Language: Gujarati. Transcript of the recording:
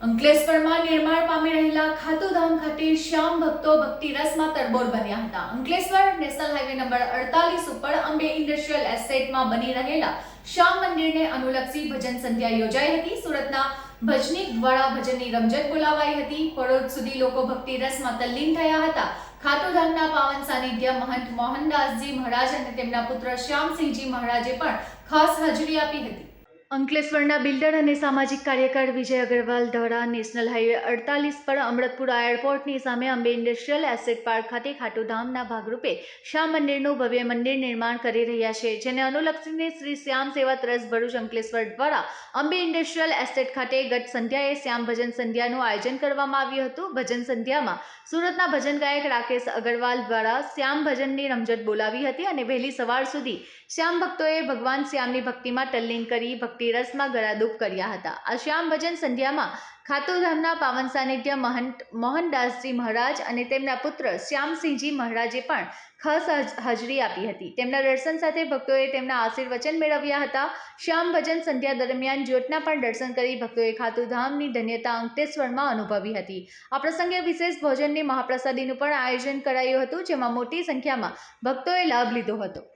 અંકલેશ્વરમાં નિર્માણ પામી રહેલા ખાતુધામ ખાતે શ્યામ ભક્તો ભક્તિ રસમાં તરબોળ બન્યા હતા. અંકલેશ્વર નેશનલ હાઈવે નંબર અડતાલીસ ઉપર અંબે ઇન્ડસ્ટ્રીયલ એસ્ટેટમાં બની રહેલા શ્યામ મંદિરને અનુલક્ષી ભજન સંધ્યા યોજાઈ હતી. સુરતના ભજનીક દ્વારા ભજનની રમઝટ બોલાવાઈ હતી. પડોદ સુધી લોકો ભક્તિ રસમાં તલ્લીન થયા હતા. ખાતુધામના પાવન સાનિધ્ય મહંત મોહનદાસજી મહારાજ અને તેમના પુત્ર શ્યામસિંહજી મહારાજે પણ ખાસ હાજરી આપી હતી. અંકલેશ્વરના બિલ્ડર અને સામાજિક કાર્યકર વિજય અગ્રવાલ દ્વારા નેશનલ હાઈવે અડતાલીસ પર અમૃતપુરા એરપોર્ટની સામે અંબે ઇન્ડસ્ટ્રીયલ એસેટ પાર્ક ખાતે ખાટુધામના ભાગરૂપે શ્યામ મંદિરનું ભવ્ય મંદિર નિર્માણ કરી રહ્યા છે, જેને અનુલક્ષીને શ્રી શ્યામ સેવા ટ્રસ્ટ ભરૂચ અંકલેશ્વર દ્વારા અંબે ઇન્ડસ્ટ્રીયલ એસ્ટેટ ખાતે ગત સંધ્યાએ શ્યામ ભજન સંધ્યાનું આયોજન કરવામાં આવ્યું હતું. ભજન સંધ્યામાં સુરતના ભજન ગાયક રાકેશ અગરવાલ દ્વારા શ્યામ ભજનની રમઝટ બોલાવી હતી અને વહેલી સવાર સુધી શ્યામ ભક્તોએ ભગવાન શ્યામની ભક્તિમાં તલ્લીન કરી ભક્તિ રસમાં ગળાડૂબ કર્યા હતા. આ શ્યામ ભજન સંધ્યામાં ખાતુધામના પાવન સાનિધ્ય મહંત, મોહનદાસજી મહારાજ અને તેમના પુત્ર શ્યામસિંહજી મહારાજે પણ ખાસ હાજ- હાજરી આપી હતી. તેમના દર્શન સાથે ભક્તોએ તેમના આશીર્વચન મેળવ્યા હતા. શ્યામ ભજન સંધ્યા દરમિયાન જ્યોતના પણ દર્શન કરી ભક્તોએ ખાતુધામની ધન્યતા અંકટેશ્વરમાં અનુભવી હતી. આ પ્રસંગે વિશેષ ભોજનની મહાપ્રસાદીનું પણ આયોજન કરાયું હતું, જેમાં મોટી સંખ્યામાં ભક્તોએ લાભ લીધો હતો.